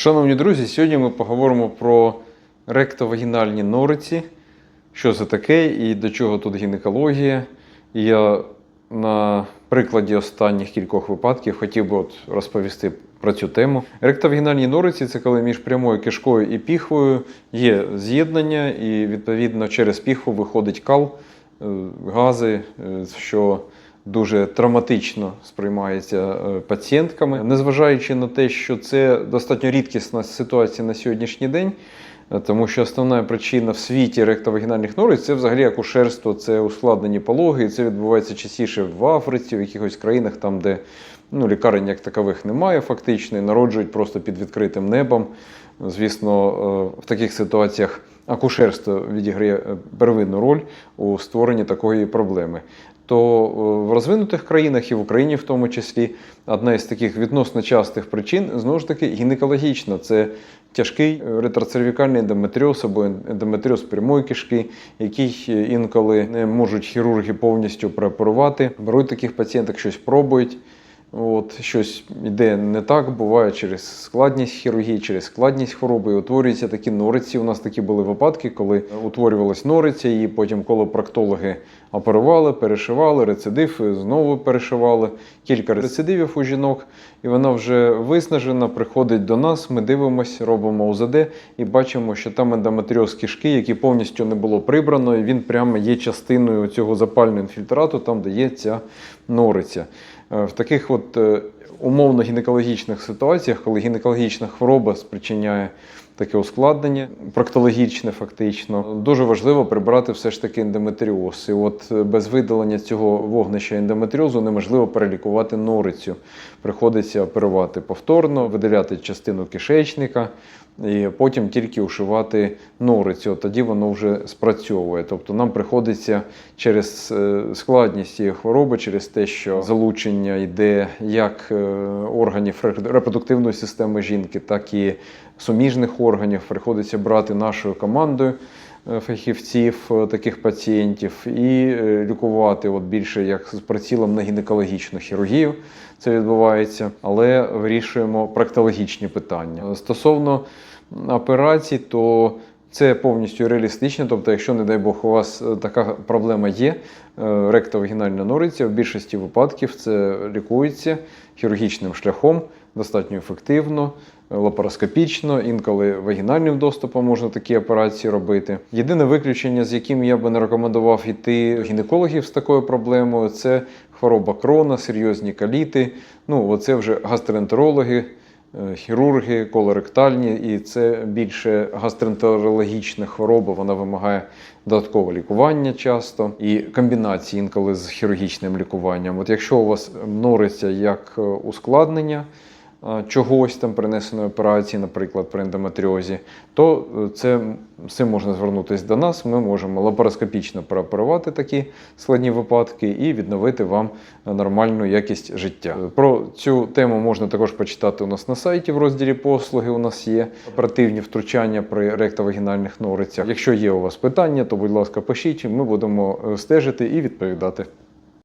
Шановні друзі, сьогодні ми поговоримо про ректовагінальні нориці, що це таке і до чого тут гінекологія. І я на прикладі останніх кількох випадків хотів би от розповісти про цю тему. Ректовагінальні нориці це коли між прямою кишкою і піхвою є з'єднання, і відповідно через піхву виходить кал, е, гази, е, що дуже травматично сприймається е, пацієнтками. Незважаючи на те, що це достатньо рідкісна ситуація на сьогоднішній день, е, тому що основна причина в світі ректовагінальних нориць це взагалі акушерство, це ускладнені пологи, і це відбувається частіше в Африці, в якихось країнах, там, де ну, лікарень як такових немає, фактично, і народжують просто під відкритим небом. Звісно, е, в таких ситуаціях акушерство відіграє первинну роль у створенні такої проблеми. То е, в розвинутих країнах і в Україні в тому числі одна із таких відносно частих причин знову ж таки гінекологічна. Це тяжкий е, ретроцервікальний ендометріоз або ендометріоз прямої кишки, який е, інколи не можуть хірурги повністю прооперувати. Беруть таких пацієнток, щось пробують. От, щось йде не так, буває через складність хірургії, через складність хвороби, і утворюються такі нориці. У нас такі були випадки, коли утворювалась нориця, і потім колопроктологи оперували, перешивали, рецидив, знову перешивали. Кілька рецидивів у жінок, і вона вже виснажена, приходить до нас, ми дивимося, робимо УЗД і бачимо, що там ендометріоз кишки, який повністю не було прибрано, і він прямо є частиною цього запального інфільтрату, там де є ця нориця. Е, В таких от е, умовно гінекологічних ситуаціях, коли гінекологічна хвороба спричиняє таке ускладнення, проктологічне фактично, дуже важливо прибрати все ж таки ендометріоз. І от е, без видалення цього вогнища ендометріозу неможливо перелікувати норицю. Приходиться оперувати повторно, видаляти частину кишечника. І потім тільки ушивати норицю, тоді воно вже спрацьовує. Тобто нам приходиться через е, складність цієї хвороби, через те, що залучення йде як е, органів ре- репродуктивної системи жінки, так і суміжних органів. Приходиться брати нашою командою е, фахівців е, таких пацієнтів і е, лікувати от більше як з прицілом на гінекологічну хірургію. Це відбувається, але вирішуємо практологічні питання. Стосовно операцій, то це повністю реалістично. Тобто, якщо, не дай Бог, у вас е, така проблема є, е, ректовагінальна нориця, в більшості випадків це лікується хірургічним шляхом, достатньо ефективно, е, лапароскопічно, інколи вагінальним доступом можна такі операції робити. Єдине виключення, з яким я би не рекомендував йти гінекологів з такою проблемою, це хвороба крона, серйозні каліти. Ну, оце вже гастроентерологи. Е, Хірурги, колоректальні, і це більше гастроентерологічна хвороба, вона вимагає додаткового лікування часто і комбінації інколи з хірургічним лікуванням. От якщо у вас мнориться як е, ускладнення чогось там принесеної операції, наприклад, при ендометріозі, то е, це цим можна звернутися до нас. Ми можемо лапароскопічно прооперувати такі складні випадки і відновити вам нормальну якість життя. Про цю тему можна також почитати у нас на сайті в розділі послуги. У нас є оперативні втручання при ректовагінальних норицях. Якщо є у вас питання, то будь ласка, пишіть, ми будемо е, стежити і відповідати.